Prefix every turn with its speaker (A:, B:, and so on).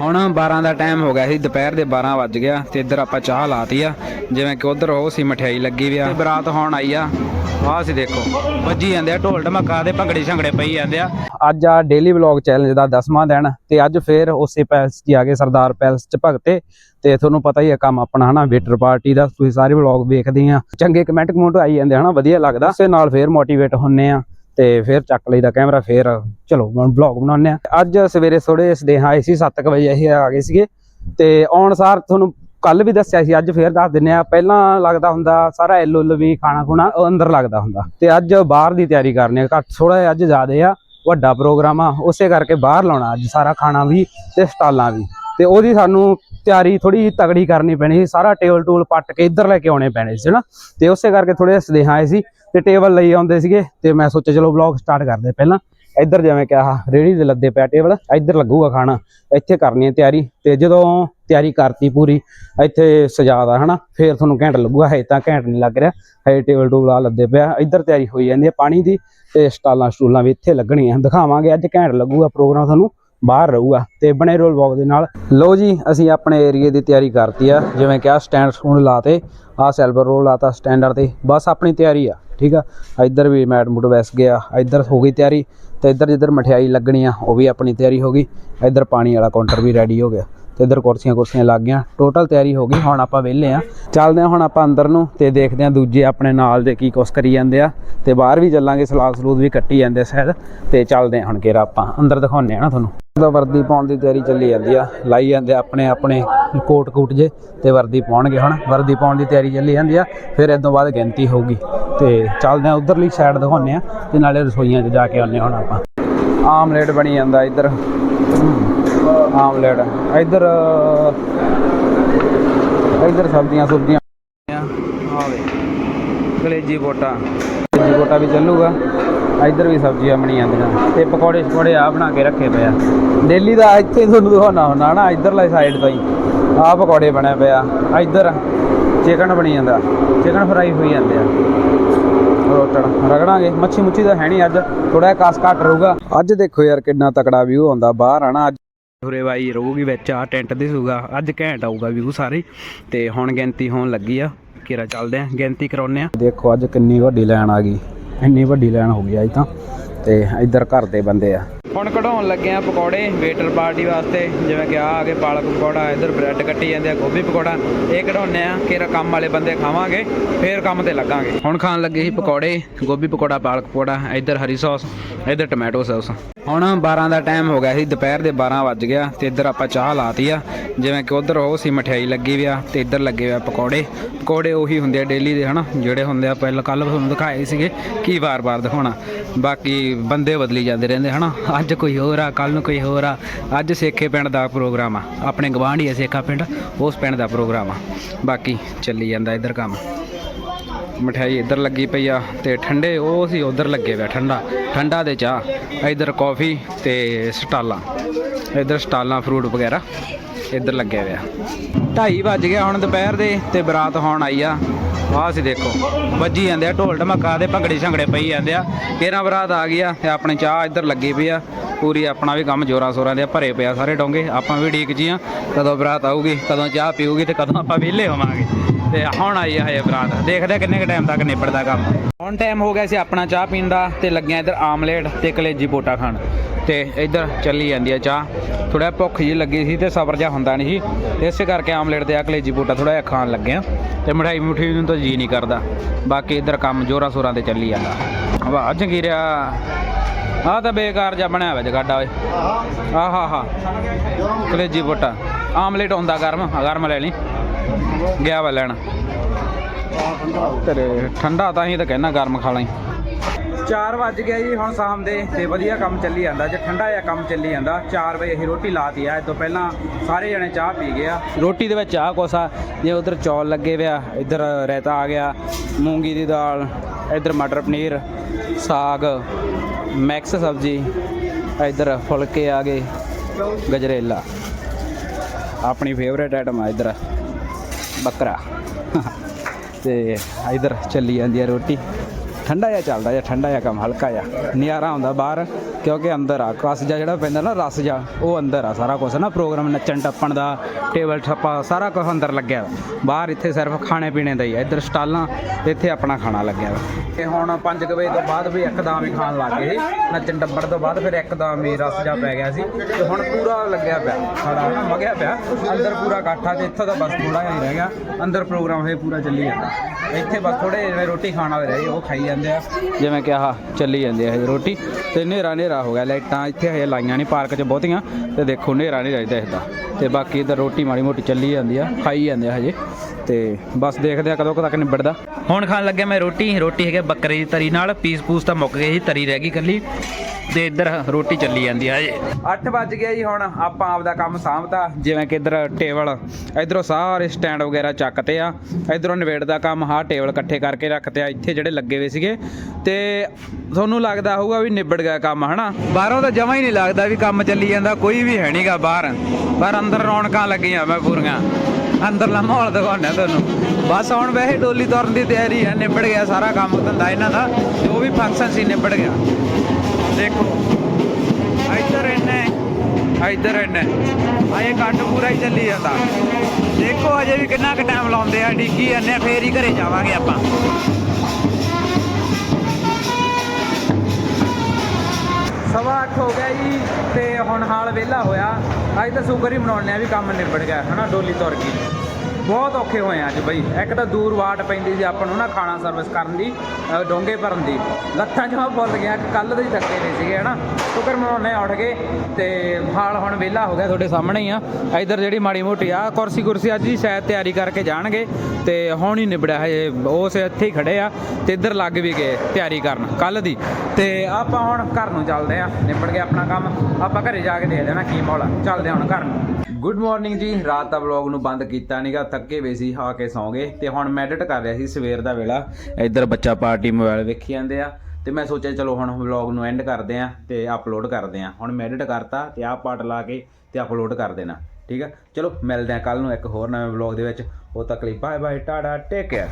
A: ਹੁਣ 12 ਦਾ ਟਾਈਮ ਹੋ ਗਿਆ ਸੀ, ਦੁਪਹਿਰ ਦੇ 12 ਵੱਜ ਗਿਆ ਤੇ ਇੱਧਰ ਆਪਾਂ ਚਾਹ ਲਾਤੀ ਆ, ਜਿਵੇਂ ਕਿ ਉਧਰ ਉਹ ਸੀ ਮਠਿਆਈ ਲੱਗੀ ਵੀ ਆ। ਤੇ ਬਰਾਤ ਹੁਣ ਆਈ ਆ, ਆਹ ਸੀ ਦੇਖੋ, ਵੱਜੀ ਜਾਂਦੇ ਆ ਢੋਲ ਢਮਕਾ ਦੇ ਭੰਗੜੇ ਛੰਗੜੇ ਪਈ ਜਾਂਦੇ ਆ। ਅੱਜ ਆ ਡੇਲੀ ਵਲੌਗ ਚੈਲੰਜ ਦਾ 10ਵਾਂ ਦਿਨ ਤੇ ਅੱਜ ਫੇਰ ਉਸੇ ਪੈਲਸ 'ਚ ਆ ਗਏ ਸਰਦਾਰ ਪੈਲਸ 'ਚ ਭਗਤੇ। ਤੇ ਤੁਹਾਨੂੰ ਪਤਾ ਹੀ ਆ ਕੰਮ ਆਪਣਾ, ਹਨਾ ਵੇਟਰ ਪਾਰਟੀ ਦਾ, ਤੁਸੀਂ ਸਾਰੇ ਵਲੌਗ ਵੇਖਦੇ ਆ। ਚੰਗੇ ਕਮੈਂਟ ਕਮੈਂਟ ਆਈ ਜਾਂਦੇ ਹਨਾ, ਵਧੀਆ ਲੱਗਦਾ। ਉਸੇ ਨਾਲ ਫੇਰ ਮੋਟੀਵੇਟ ਹੁੰਨੇ ਆ। ਤੇ ਫਿਰ ਚੱਕ ਲਈਦਾ ਕੈਮਰਾ, ਫਿਰ ਚਲੋ ਹੁਣ ਵਲੌਗ ਬਣਾਉਂਦੇ ਆ ਅੱਜ ਸਵੇਰੇ ਥੋੜੇ ਸਦੇਹਾ ਆਏ ਸੀ 7:00 ਵਜੇ ਅਸੀਂ ਆ ਗਏ ਸੀਗੇ। ਤੇ ਆਉਣ ਸਾਰ ਤੁਹਾਨੂੰ ਕੱਲ ਵੀ ਦੱਸਿਆ ਸੀ, ਅੱਜ ਫੇਰ ਦੱਸ ਦਿੰਨੇ ਆ ਪਹਿਲਾਂ ਲੱਗਦਾ ਹੁੰਦਾ ਸਾਰਾ ਐਲੋ ਐਲ ਵੀ ਖਾਣਾ ਖੁਣਾ ਅੰਦਰ ਲੱਗਦਾ ਹੁੰਦਾ। ਤੇ ਅੱਜ ਬਾਹਰ ਦੀ ਤਿਆਰੀ ਕਰਨੀ ਆ ਘੱਟ ਥੋੜਾ ਜਿਹਾ ਅੱਜ ਜ਼ਿਆਦੇ ਆ, ਵੱਡਾ ਪ੍ਰੋਗਰਾਮ ਆ। ਉਸੇ ਕਰਕੇ ਬਾਹਰ ਲਾਉਣਾ ਅੱਜ ਸਾਰਾ ਖਾਣਾ ਵੀ ਤੇ ਸਟਾਲਾਂ ਵੀ। ਤੇ ਉਹਦੀ ਸਾਨੂੰ ਤਿਆਰੀ ਥੋੜੀ ਤਗੜੀ ਕਰਨੀ ਪੈਣੀ ਸੀ। ਸਾਰਾ ਟੇਬਲ ਟੂਲ ਪੱਟ ਕੇ ਇੱਧਰ ਲੈ ਕੇ ਆਉਣੇ ਪੈਣੇ ਸੀ ਨਾ ਤੇ ਉਸੇ ਕਰਕੇ ਥੋੜੇ ਸਦੇਹਾ ਆਏ ਸੀ। ਤੇ ਟੇਬਲ ਲਈ ਆਉਂਦੇ ਸੀਗੇ ਤੇ ਮੈਂ ਸੋਚਿਆ ਚਲੋ ਵਲੌਗ ਸਟਾਰਟ ਕਰਦੇ ਪਹਿਲਾਂ। ਇੱਧਰ ਜਿਵੇਂ ਕਿ ਆਹ ਰੇੜੀ ਦੇ ਲੱਦੇ ਪਿਆ ਟੇਬਲ ਇੱਧਰ ਲੱਗੂਗਾ ਖਾਣਾ। ਇੱਥੇ ਕਰਨੀ ਹੈ ਤਿਆਰੀ ਤੇ ਜਦੋਂ ਤਿਆਰੀ ਕਰਤੀ ਪੂਰੀ, ਇੱਥੇ ਸਜਾਦਾ ਹਨਾ, ਫੇਰ ਤੁਹਾਨੂੰ ਘੰਟ ਲੱਗੂਗਾ। ਹੈ ਤਾਂ ਘੰਟ ਨਹੀਂ ਲੱਗ ਰਿਹਾ। ਹੈ ਟੇਬਲ ਟੂਲ ਆ ਲੱਦੇ ਪਿਆ। ਇੱਧਰ ਤਿਆਰੀ ਹੋਈ ਜਾਂਦੀ ਹੈ ਪਾਣੀ ਦੀ ਤੇ ਸਟਾਲਾਂ ਸਟੂਲਾਂ ਵੀ ਇੱਥੇ ਲੱਗਣੀਆਂ। ਦਿਖਾਵਾਂਗੇ, ਅੱਜ ਘੰਟ ਲੱਗੂਗਾ ਪ੍ਰੋਗਰਾਮ ਤੁਹਾਨੂੰ। ਬਾਹਰ ਰਹੂਗਾ ਤੇ ਬਣੇ ਰੋਲ ਵਲੌਗ ਦੇ ਨਾਲ। ਲੋ ਜੀ, ਅਸੀਂ ਆਪਣੇ ਏਰੀਏ ਦੀ ਤਿਆਰੀ ਕਰਤੀ ਆ। ਜਿਵੇਂ ਕਿ ਆ ਸਟੈਂਡ ਸਟੂਨ ਲਾਤੇ ਆ ਸਿਲਵਰ ਰੋਲ ਲਾਤਾ ਸਟੈਂਡਰ ਤੇ। ਬਸ ਆਪਣੀ ਤਿਆਰੀ ਆ, ਠੀਕ ਆ? ਇੱਧਰ ਵੀ ਮੈਟ ਮੁੱਟ ਵੈਸ ਗਿਆ ਇੱਧਰ ਹੋ ਗਈ ਤਿਆਰੀ ਤੇ ਇੱਧਰ ਜਿੱਧਰ ਮਠਿਆਈ ਲੱਗਣੀ ਆ, ਉਹ ਵੀ ਆਪਣੀ ਤਿਆਰੀ ਹੋ ਗਈ। ਇੱਧਰ ਪਾਣੀ ਵਾਲਾ ਕਾਊਂਟਰ ਵੀ ਰੈਡੀ ਹੋ ਗਿਆ ਤੇ ਇੱਧਰ ਕੁਰਸੀਆਂ ਕੁਰਸੀਆਂ ਲੱਗ ਗਈਆਂ। ਟੋਟਲ ਤਿਆਰੀ ਹੋ ਗਈ, ਹੁਣ ਆਪਾਂ ਵਿਹਲੇ ਆ। ਚੱਲਦੇ ਆ ਹੁਣ ਆਪਾਂ ਅੰਦਰ ਨੂੰ ਤੇ ਦੇਖਦੇ ਆ ਦੂਜੇ ਆਪਣੇ ਨਾਲ ਦੇ ਕੀ ਕੁਛ ਕਰੀ ਜਾਂਦੇ ਆ। ਤੇ ਬਾਹਰ ਵੀ ਚੱਲਾਂਗੇ ਸਲਾਦ ਸਲੂਦ ਵੀ ਕੱਟੀ ਜਾਂਦੇ ਆ ਸ਼ਾਇਦ। ਤੇ ਚੱਲਦੇ ਆ ਹੁਣ ਕੇਰਾ ਆਪਾਂ, ਅੰਦਰ ਦਿਖਾਉਂਦੇ ਆ ਨਾ ਤੁਹਾਨੂੰ। ਦਾ ਵਰਦੀ ਪਾਉਣ ਦੀ ਤਿਆਰੀ ਚੱਲੀ ਜਾਂਦੀ ਆ। ਲਾਈ ਜਾਂਦੇ ਆਪਣੇ ਆਪਣੇ ਕੋਟ ਕੂਟ ਜੇ ਤੇ ਵਰਦੀ ਪਾਉਣਗੇ ਹੁਣ। ਵਰਦੀ ਪਾਉਣ ਦੀ ਤਿਆਰੀ ਚੱਲੀ ਜਾਂਦੀ ਆ, ਫਿਰ ਇਸ ਤੋਂ ਬਾਅਦ ਗਿਣਤੀ ਹੋਊਗੀ। ਤੇ ਚੱਲਦੇ ਆ ਉਧਰਲੀ ਸਾਈਡ ਦਿਖਾਉਂਦੇ ਆ ਤੇ ਨਾਲੇ ਰਸੋਈਆਂ 'ਚ ਜਾ ਕੇ ਆਉਂਦੇ ਹੁਣ ਆਪਾਂ। ਆਮਲੇਟ ਬਣੀ ਜਾਂਦਾ ਇੱਧਰ। ਆਮਲੇਟ। ਇੱਧਰ ਇੱਧਰ ਸਬਜ਼ੀਆਂ ਸੁਬਜ਼ੀਆਂ ਆਵੇ ਕਲੇਜੀ ਬੋਟਾ। ਕਲੇਜੀ ਬੋਟਾ ਵੀ ਚੱਲੂਗਾ। ਇੱਧਰ ਵੀ ਸਬਜ਼ੀਆਂ ਬਣੀ ਜਾਂਦੀਆਂ। ਤੇ ਪਕੌੜੇ ਪਕੌੜੇ ਆ ਬਣਾ ਕੇ ਰੱਖੇ ਪਏ ਆ। ਡੇਲੀ ਦਾ ਇੱਥੇ ਤੁਹਾਨੂੰ ਦਿਖਾਉਣਾ ਹੁੰਦਾ ਨਾ ਇੱਧਰਲੇ ਸਾਈਡ ਤੋਂ ਹੀ। ਆ ਪਕੌੜੇ ਬਣੇ ਪਏ ਆ ਇੱਧਰ ਚਿਕਨ ਬਣੀ ਜਾਂਦਾ ਚਿਕਨ ਫਰਾਈ ਹੋਈ ਜਾਂਦੇ ਆ। ਰੋਟਣ, ਰਗੜਾਂਗੇ ਮੱਛੀ ਮੁੱਛੀ ਤਾਂ ਹੈ ਨਹੀਂ ਅੱਜ ਥੋੜਾ ਜਿਹਾ ਕਸ ਘੱਟ ਰਹੂਗਾ। ਅੱਜ ਦੇਖੋ ਯਾਰ ਕਿੰਨਾ ਤਕੜਾ ਵਿਊ ਆਉਂਦਾ ਬਾਹਰ ਆਣਾ ਅੱਜ ਉਰੇ ਬਾਈ ਰਹੂਗੀ ਵਿੱਚ ਆ ਟੈਂਟ ਦਿਸੂਗਾ, ਅੱਜ ਘੈਂਟ ਆਊਗਾ ਵਿਊ ਸਾਰੇ। ਤੇ ਹੁਣ ਗਿਣਤੀ ਹੋਣ ਲੱਗੀ ਆ ਕਿਰਾ ਚੱਲਦੇ ਆ, ਗਿਣਤੀ ਕਰਾਉਨੇ ਆ। ਦੇਖੋ ਅੱਜ ਕਿੰਨੀ ਵੱਡੀ ਲਾਈਨ ਆ ਗਈ। ਇੰਨੀ ਵੱਡੀ ਲਾਈਨ ਹੋ ਗਈ ਅੱਜ ਤਾਂ, ਤੇ ਇੱਧਰ ਘਰ ਦੇ ਬੰਦੇ ਆ। ਹੁਣ ਕਢਾਉਣ ਲੱਗੇ ਆ ਪਕੌੜੇ ਵੇਟਰ ਪਾਰਟੀ ਵਾਸਤੇ, ਜਿਵੇਂ ਕਿ ਆ ਆ ਕੇ ਪਾਲਕ ਪਕੌੜਾ, ਇੱਧਰ ਬ੍ਰੈਡ ਕੱਟੀ ਜਾਂਦੇ ਆ, ਗੋਭੀ ਪਕੌੜਾ। ਇਹ ਕਢਾਉਨੇ ਆ ਕਿਰਾ ਕੰਮ ਵਾਲੇ ਬੰਦੇ ਖਾਵਾਂਗੇ, ਫੇਰ ਕੰਮ ਤੇ ਲੱਗਾਂਗੇ। ਹੁਣ ਖਾਣ ਲੱਗੇ ਸੀ ਪਕੌੜੇ, ਗੋਭੀ ਪਕੌੜਾ, ਪਾਲਕ ਪਕੌੜਾ, ਇੱਧਰ ਹਰੀ ਸੌਸ, ਇੱਧਰ ਟੋਮੈਟੋ ਸੌਸ। ਹੁਣ 12 ਦਾ ਟਾਈਮ ਹੋ ਗਿਆ ਸੀ, ਦੁਪਹਿਰ ਦੇ 12 ਵੱਜ ਗਿਆ ਤੇ ਇੱਧਰ ਆਪਾਂ ਚਾਹ ਲਾਤੀ ਆ। ਜਿਵੇਂ ਕਿ ਉਧਰ ਉਹ ਸੀ, ਮਠਿਆਈ ਲੱਗੀ ਵੀ ਆ ਤੇ ਇੱਧਰ ਲੱਗੇ ਆ ਪਕੌੜੇ। ਪਕੌੜੇ ਉਹੀ ਹੁੰਦੇ ਆ ਡੇਲੀ ਦੇ, ਹਨਾ? ਜਿਹੜੇ ਹੁੰਦੇ ਆ ਪਹਿਲਾਂ ਕੱਲ ਤੁਹਾਨੂੰ ਦਿਖਾਏ ਸੀਗੇ, ਕੀ ਵਾਰ-ਵਾਰ ਦਿਖਾਉਣਾ। ਬਾਕੀ ਬੰਦੇ ਬਦਲੀ ਜਾਂਦੇ ਰਹਿੰਦੇ, ਹਨਾ? ਅੱਜ ਕੋਈ ਹੋਰ ਆ ਕੱਲ ਨੂੰ ਕੋਈ ਹੋਰ ਆ। ਅੱਜ ਸੇਖੇ ਪਿੰਡ ਦਾ ਪ੍ਰੋਗਰਾਮ ਆ। ਆਪਣੇ ਗਵਾਂਢੀ ਆ ਸੇਖਾ ਪਿੰਡ, ਉਸ ਪਿੰਡ ਦਾ ਪ੍ਰੋਗਰਾਮ ਆ। ਬਾਕੀ ਚੱਲੀ ਜਾਂਦਾ ਇੱਧਰ ਕੰਮ। ਮਠਿਆਈ ਇੱਧਰ ਲੱਗੀ ਪਈ ਆ ਤੇ ਠੰਡੇ, ਉਹ ਸੀ ਉਧਰ ਲੱਗੇ ਪਿਆ ਠੰਡਾ। ਠੰਡਾ ਦੇ ਚਾਹ, ਇੱਧਰ ਕੌਫੀ ਤੇ ਸਟਾਲਾਂ, ਇੱਧਰ ਸਟਾਲਾਂ, ਫਰੂਟ ਵਗੈਰਾ ਇੱਧਰ ਲੱਗੇ ਪਿਆ 2:30 ਵੱਜ ਗਿਆ ਹੁਣ ਦੁਪਹਿਰ ਦੇ ਤੇ ਬਰਾਤ ਹੁਣ ਆਈ ਆ। ਆਹ ਸੀ ਦੇਖੋ, ਵੱਜੀ ਜਾਂਦੇ ਆ, ਢੋਲ ਢਮਕਾ ਦੇ ਭੰਗੜੇ ਛੰਗੜੇ ਪਈ ਜਾਂਦੇ ਆ। ਕੇਰਾਂ ਬਰਾਤ ਆ ਗਈ ਆ ਤੇ ਆਪਣੇ ਚਾਹ ਇੱਧਰ ਲੱਗੀ ਪਈ ਆ। ਪੂਰੀ ਆਪਣਾ ਵੀ ਕੰਮ ਜੋਰਾਂ ਸੋਰਾਂ ਦੇ ਭਰੇ ਪਿਆ ਸਾਰੇ ਡੋਂਗੇ। ਆਪਾਂ ਵੀ ਢੀਕ ਜੀ ਆ, ਕਦੋਂ ਬਰਾਤ ਆਊਗੀ, ਕਦੋਂ ਚਾਹ ਪੀਊਗੀ ਤੇ ਕਦੋਂ ਆਪਾਂ ਵਿਹਲੇ ਹੋਵਾਂਗੇ। ਤੇ ਹੁਣ ਆਈ ਆ ਬਰਾਤ। ਦੇਖਦੇ ਕਿੰਨੇ ਕ ਟਾਈਮ ਤੱਕ ਨਿਬੜਦਾ ਕੰਮ। ਹੁਣ ਟਾਈਮ ਹੋ ਗਿਆ ਸੀ ਆਪਣਾ ਚਾਹ ਪੀਣ ਦਾ ਤੇ ਲੱਗਿਆ ਇੱਧਰ ਆਮਲੇਟ ਤੇ ਕਲੇਜੀ ਪੋਟਾ ਖਾਣ। ਤੇ ਇੱਧਰ ਚੱਲੀ ਜਾਂਦੀ ਆ ਚਾਹ। ਥੋੜਾ ਭੁੱਖ ਜੀ ਲੱਗੀ ਸੀ ਤੇ ਸਬਰ ਜਾ ਹੁੰਦਾ ਨਹੀਂ ਸੀ। ਤੇ ਇਸੇ ਕਰਕੇ ਆਮਲੇਟ ਤੇ ਆ ਕਲੇਜੀ ਪੋਟਾ ਥੋੜਾ ਜਿਹਾ ਖਾਣ ਲੱਗੇ ਆ। ਤੇ ਮਠਾਈ ਮੁਠੀ ਨੂੰ ਤਾਂ ਜੀ ਨਹੀਂ ਕਰਦਾ। ਬਾਕੀ ਇੱਧਰ ਕੰਮ ਜੋਰਾਂ ਸੋਰਾਂ ਤੇ ਚੱਲੀ ਜਾਂਦਾ। ਵਾਹ ਜੰਗੀਰਿਆ ਆਹ ਤਾਂ ਬੇਕਾਰ ਜਿਹਾ ਬਣਿਆ ਹੋਇਆ ਜਗਾਡਾ ਓਏ। ਆਹਾ ਹਾ ਕਲੇਜੀ ਪੋਟਾ। ਆਮਲੇਟ ਹੁੰਦਾ ਗਰਮ ਗਰਮ ਲੈ ਲਈ। ਗਿਆ ਵਾ ਲੈਣ। ਤੇਰੇ ਠੰਡਾ ਤਾਂ ਹੀ ਤਾਂ ਕਹਿਣਾ ਗਰਮ ਖਾ ਲਈ। 4 ਵੱਜ ਗਿਆ ਜੀ ਹੁਣ ਸ਼ਾਮ ਦੇ ਤੇ ਵਧੀਆ ਕੰਮ ਚੱਲੀ ਜਾਂਦਾ। ਜੇ ਠੰਡਾ ਜਿਹਾ ਕੰਮ ਚੱਲੀ ਜਾਂਦਾ 4 ਵਜੇ ਅਸੀਂ ਰੋਟੀ ਲਾਤੀ ਆ। ਇਸ ਤੋਂ ਪਹਿਲਾਂ ਸਾਰੇ ਜਣੇ ਚਾਹ ਪੀ ਗਏ ਆ। ਰੋਟੀ ਦੇ ਵਿੱਚ ਚਾਹ ਕੋਸਾ ਜੇ ਉਧਰ ਚੌਲ ਲੱਗੇ ਪਿਆ ਇੱਧਰ ਰਾਇਤਾ ਆ ਗਿਆ, ਮੂੰਗੀ ਦੀ ਦਾਲ, ਇੱਧਰ ਮਟਰ ਪਨੀਰ, ਸਾਗ, ਮਿਕਸ ਸਬਜ਼ੀ, ਇੱਧਰ ਫੁਲਕੇ ਆ ਗਏ, ਗਜਰੇਲਾ। ਆਪਣੀ ਫੇਵਰੇਟ ਆਈਟਮ ਆ ਇੱਧਰ। ਬੱਕਰਾ। ਤੇ ਇਧਰ ਚੱਲੀ ਜਾਂਦੀ ਹੈ ਰੋਟੀ। ਠੰਡਾ ਜਿਹਾ ਚੱਲਦਾ ਜਾਂ ਠੰਡਾ ਜਿਹਾ ਕੰਮ, ਹਲਕਾ ਜਿਹਾ। ਨਜ਼ਾਰਾ ਆਉਂਦਾ ਬਾਹਰ, ਕਿਉਂਕਿ ਅੰਦਰ ਆ, ਕਸ ਜਿਹਾ ਜਿਹੜਾ ਪੈਂਦਾ ਨਾ, ਰਸ ਜਿਹਾ, ਉਹ ਅੰਦਰ ਆ ਸਾਰਾ ਕੁਝ ਨਾ, ਪ੍ਰੋਗਰਾਮ ਨੱਚਣ ਟੱਪਣ ਦਾ, ਟੇਬਲ ਠੱਪਾ, ਸਾਰਾ ਕੁਝ ਅੰਦਰ ਲੱਗਿਆ ਵਾ। ਬਾਹਰ ਇੱਥੇ ਸਿਰਫ ਖਾਣੇ ਪੀਣੇ ਦਾ ਹੀ ਆ, ਇੱਧਰ ਸਟਾਲਾਂ, ਇੱਥੇ ਆਪਣਾ ਖਾਣਾ ਲੱਗਿਆ ਵਾ। ਤੇ ਹੁਣ 5 ਵਜੇ ਤੋਂ ਬਾਅਦ ਵੀ ਇੱਕਦਮ ਹੀ ਖਾਣ ਲੱਗ ਗਏ ਸੀ। ਨੱਚਣ ਟੱਪਣ ਤੋਂ ਬਾਅਦ ਫਿਰ ਇੱਕਦਮ ਹੀ ਰਸ ਜਾ ਪੈ ਗਿਆ ਸੀ। ਤੇ ਹੁਣ ਪੂਰਾ ਲੱਗਿਆ ਪਿਆ ਸਾਡਾ ਮਗਿਆ ਪਿਆ। ਅੰਦਰ ਪੂਰਾ ਇਕੱਠਾ ਤੇ ਇੱਥੋਂ ਦਾ ਬਸ ਥੋੜਾ ਜਿਹਾ ਰਹਿ ਗਿਆ। ਅੰਦਰ ਪ੍ਰੋਗਰਾਮ ਇਹ ਪੂਰਾ ਚੱਲੀ ਜਾਂਦਾ। ਇੱਥੇ ਬਸ ਥੋੜੇ ਜਿਵੇਂ ਰੋਟੀ ਖਾਣ ਵਾਲੇ ਰਹਿ ਉਹ ਖਾਈ ਜਾਂਦੇ ਆ। ਜਿਵੇਂ ਕਿ ਆਹ ਚੱਲੀ ਜਾਂਦੇ ਆ ਇਹ ਰੋਟੀ। ਤੇ ਹਨੇਰਾ ਹਨੇਰਾ ਹੋ ਗਿਆ ਲਾਈਟਾਂ ਇੱਥੇ ਹਜੇ ਲਾਈਆਂ ਨਹੀਂ ਪਾਰਕ 'ਚ ਬਹੁਤੀਆਂ। ਤੇ ਦੇਖੋ ਹਨੇਰਾ ਨਹੀਂ ਰਹਿੰਦਾ ਇਸਦਾ ਤੇ ਬਾਕੀ ਇਧਰ ਰੋਟੀ ਮਾੜੀ ਮੋਟੀ ਚੱਲੀ ਜਾਂਦੀ ਆ, ਖਾਈ ਜਾਂਦੇ ਆ ਹਜੇ। ਤੇ ਬਸ ਦੇਖਦੇ ਆ ਕਦੋਂ ਤੱਕ ਨਿਬੜਦਾ। ਹੁਣ ਖਾਣ ਲੱਗਿਆ ਮੈਂ ਰੋਟੀ। ਰੋਟੀ ਹੈਗੇ ਬੱਕਰੇ ਦੀ ਤਰੀ ਨਾਲ। ਪੀਸ ਪੂਸ ਤਾਂ ਮੁੱਕ ਗਏ ਸੀ, ਤਰੀ ਰਹਿ ਗਈ ਕੱਲੀ ਤੇ ਇੱਧਰ ਰੋਟੀ ਚੱਲੀ ਜਾਂਦੀ ਆ ਹਜੇ। 8 ਵੱਜ ਗਿਆ ਜੀ ਹੁਣ, ਆਪਾਂ ਆਪਦਾ ਕੰਮ ਸਾਂਭਤਾ, ਜਿਵੇਂ ਕਿ ਇੱਧਰ ਟੇਬਲ, ਇਧਰੋਂ ਸਾਰੇ ਸਟੈਂਡ ਵਗੈਰਾ ਚੱਕਤੇ ਆ, ਇਧਰੋਂ ਨਵੇੜ ਦਾ ਕੰਮ ਹਾਂ ਟੇਬਲ ਇਕੱਠੇ ਕਰਕੇ ਰੱਖਤੇ ਆ, ਇੱਥੇ ਜਿਹੜੇ ਲੱਗੇ ਹੋਏ ਸੀਗੇ। ਤੇ ਤੁਹਾਨੂੰ ਲੱਗਦਾ ਹੋਊਗਾ ਵੀ ਨਿਬੜ ਗਿਆ ਕੰਮ, ਹਨਾ? ਬਾਹਰੋਂ ਤਾਂ ਜਮਾ ਹੀ ਨਹੀਂ ਲੱਗਦਾ ਵੀ ਕੰਮ ਚੱਲੀ ਜਾਂਦਾ, ਕੋਈ ਵੀ ਹੈ ਨਹੀਂਗਾ ਬਾਹਰ। ਪਰ ਅੰਦਰ ਰੌਣਕਾਂ ਲੱਗੀਆਂ ਮੈਂ ਪੂਰੀਆਂ। ਅੰਦਰਲਾ ਮਾਹੌਲ ਦਿਖਾਉਣਾ ਤੁਹਾਨੂੰ। ਬਸ ਹੁਣ ਵੈਸੇ ਡੋਲੀ ਤੁਰਨ ਦੀ ਤਿਆਰੀ ਹੈ ਨਿਬੜ ਗਿਆ ਸਾਰਾ ਕੰਮ ਧੰਦਾ ਇਹਨਾਂ ਦਾ। ਜੋ ਵੀ ਫੰਕਸ਼ਨ ਸੀ, ਨਿਬੜ ਗਿਆ। ਦੇਖੋ। ਇੱਧਰ ਇੰਨੇ ਇੱਧਰ ਇੰਨੇ ਆਏ ਕੱਟ ਪੂਰਾ ਹੀ ਚੱਲੀ ਜਾਂਦਾ। ਦੇਖੋ ਅਜੇ ਵੀ ਕਿੰਨਾ ਕੁ ਟਾਈਮ ਲਾਉਂਦੇ ਆ, ਡਿੱਗੀ ਜਾਂਦੇ ਆ, ਫੇਰ ਹੀ ਘਰੇ ਜਾਵਾਂਗੇ ਆਪਾਂ। ਸਵਾ ਅੱਠ ਹੋ ਗਿਆ ਜੀ, ਤੇ ਹੁਣ ਹਾਲ ਵਿਹਲਾ ਹੋਇਆ। ਅੱਜ ਤਾਂ ਸ਼ੁਕਰ ਹੀ ਮਨਾਉਣੇ ਆ ਵੀ ਕੰਮ ਨਿਬੜ ਗਿਆ, ਹਨਾ, ਡੋਲੀ ਤੁਰ ਗਈ। ਬਹੁਤ ਔਖੇ ਹੋਏ ਆ ਅੱਜ ਬਈ। ਇੱਕ ਤਾਂ ਦੂਰ ਵਾਟ ਪੈਂਦੀ ਸੀ ਆਪਾਂ ਨੂੰ ਨਾ ਖਾਣਾ ਸਰਵਿਸ ਕਰਨ ਦੀ ਡੋਂਗੇ ਭਰਨ ਦੀ। ਲੱਤਾਂ ਜਮਾ ਭੁੱਲ ਗਿਆ ਕਿ ਕੱਲ ਦੇ ਹੀ ਥੱਕੇ ਨਹੀਂ ਸੀਗੇ, ਹਨਾ। ਸ਼ੁਕਰ ਮਨਾਉਣੇ ਉੱਠ ਗਏ ਤੇ ਹਾਲ ਹੁਣ ਵਿਹਲਾ ਹੋ ਗਿਆ ਤੁਹਾਡੇ ਸਾਹਮਣੇ ਹੀ ਆ। ਇਧਰ ਜਿਹੜੀ ਮਾੜੀ ਮੋਟੀ ਆ, ਕੁਰਸੀ ਕੁਰਸੀ ਅੱਜ ਹੀ ਸ਼ਾਇਦ ਤਿਆਰੀ ਕਰਕੇ ਜਾਣਗੇ ਤੇ ਹੁਣ ਹੀ ਨਿਬੜਿਆ ਹਜੇ ਉਸ ਇੱਥੇ ਹੀ ਖੜੇ ਆ ਤੇ ਇੱਧਰ ਲੱਗ ਵੀ ਗਏ ਤਿਆਰੀ ਕਰਨ ਕੱਲ ਦੀ। ਤੇ ਆਪਾਂ ਹੁਣ ਘਰ ਨੂੰ ਚੱਲਦੇ ਆ ਨਿਬੜ ਗਿਆ ਆਪਣਾ ਕੰਮ, ਆਪਾਂ ਘਰੇ ਜਾ ਕੇ ਦੇਖਦੇ ਆ ਨਾ ਕੀ ਮਾਹੌਲ ਆ। ਚੱਲਦੇ ਆ ਹੁਣ ਘਰ ਨੂੰ। ਗੁੱਡ ਮਾਰਨਿੰਗ ਜੀ, ਰਾਤ ਦਾ ਵਲੌਗ ਨੂੰ ਬੰਦ ਕੀਤਾ ਨਹੀਂਗਾ ਥੱਕੇ ਵੇ ਸੀ ਆ ਕੇ ਸੌਂ ਗਏ ਤੇ ਹੁਣ ਮੈਂ ਐਡਿਟ ਕਰ ਰਿਹਾ ਸੀ ਸਵੇਰ ਦਾ ਵੇਲਾ। ਇੱਧਰ ਬੱਚਾ ਪਾਰਟੀ ਮੋਬਾਈਲ ਵੇਖੀ ਜਾਂਦੇ ਆ ਤੇ ਮੈਂ ਸੋਚਿਆ ਚਲੋ ਹੁਣ ਵਲੌਗ ਨੂੰ ਐਂਡ ਕਰਦੇ ਆ ਤੇ ਅਪਲੋਡ ਕਰਦੇ ਆ। ਹੁਣ ਮੈਂ ਐਡਿਟ ਕਰਤਾ ਤੇ ਆਹ ਪਾਰਟ ਲਾ ਕੇ ਤੇ ਅਪਲੋਡ ਕਰ ਦੇਣਾ, ਠੀਕ ਆ? ਚਲੋ ਮਿਲਦੇ ਆ ਕੱਲ ਨੂੰ ਇੱਕ ਹੋਰ ਨਵੇਂ ਵਲੌਗ ਦੇ ਵਿੱਚ। ਉਹ ਤੱਕ ਲਈ ਬਾਏ ਬਾਏ ਟਾਟਾ ਟੇਕ ਕੇਅਰ